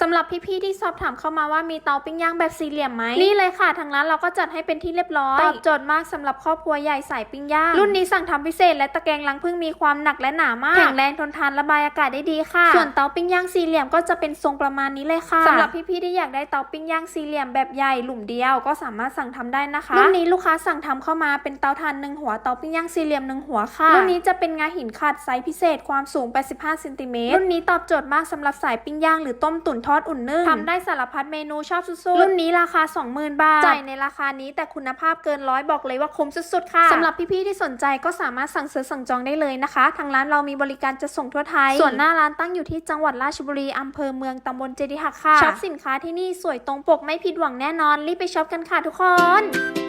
สำหรับพี่ๆที่สอบถามเข้ามาว่ามีเตาปิ้งย่างแบบสี่เหลี่ยมไหมนี่เลยค่ะทางร้านเราก็จัดให้เป็นที่เรียบร้อยตอบโจทย์มากสำหรับครอบครัวใหญ่สายปิ้งย่าง รุ่นนี้สั่งทำพิเศษและตะแกรงล้างผึ้งมีความหนักและหนามากแข็งแรงทนทานระบายอากาศได้ดีค่ะ ส่วนเตาปิ้งย่างสี่เหลี่ยมก็จะเป็นทรงประมาณนี้เลยค่ะสำหรับพี่ๆที่อยากได้เตาปิ้งย่างสี่เหลี่ยมแบบใหญ่หลุมเดียวก็สามารถสั่งทำได้นะคะรุ่นนี้ลูกค้าสั่งทำเข้ามาเป็นเตาถ่านหนึ่งหัวเตาปิ้งย่างสี่เหลี่ยมหนึ่งหัวค่ะรุ่นนี้จะเป็นงาหินขัดไซส์พิเศษความสูง 85เซนติเมตรรุ่นนี้ตอบโจทย์มากสำหรับสายปิ้งย่างหรือต้มตุ๋นทอดอุ่นนึ่งทำได้สารพัดเมนูชอบสุดๆ รุ่นนี้ราคา 20,000 บาทจ่ายในราคานี้แต่คุณภาพเกินร้อยบอกเลยว่าคุ้มสุดๆ ค่ะสำหรับพี่ๆที่สนใจก็สามารถสั่งซื้อสั่งจองได้เลยนะคะ ทางร้านเรามีบริการจะส่งทั่วไทย ส่วนหน้าร้านตั้งอยู่ที่จังหวัดราชบุรีอำเภอเมืองตำบลเจดีหักค่ะช็อปสินค้าที่นี่สวยตรงปกไม่ผิดหวังแน่นอนรีบไปช็อปกันค่ะทุกคน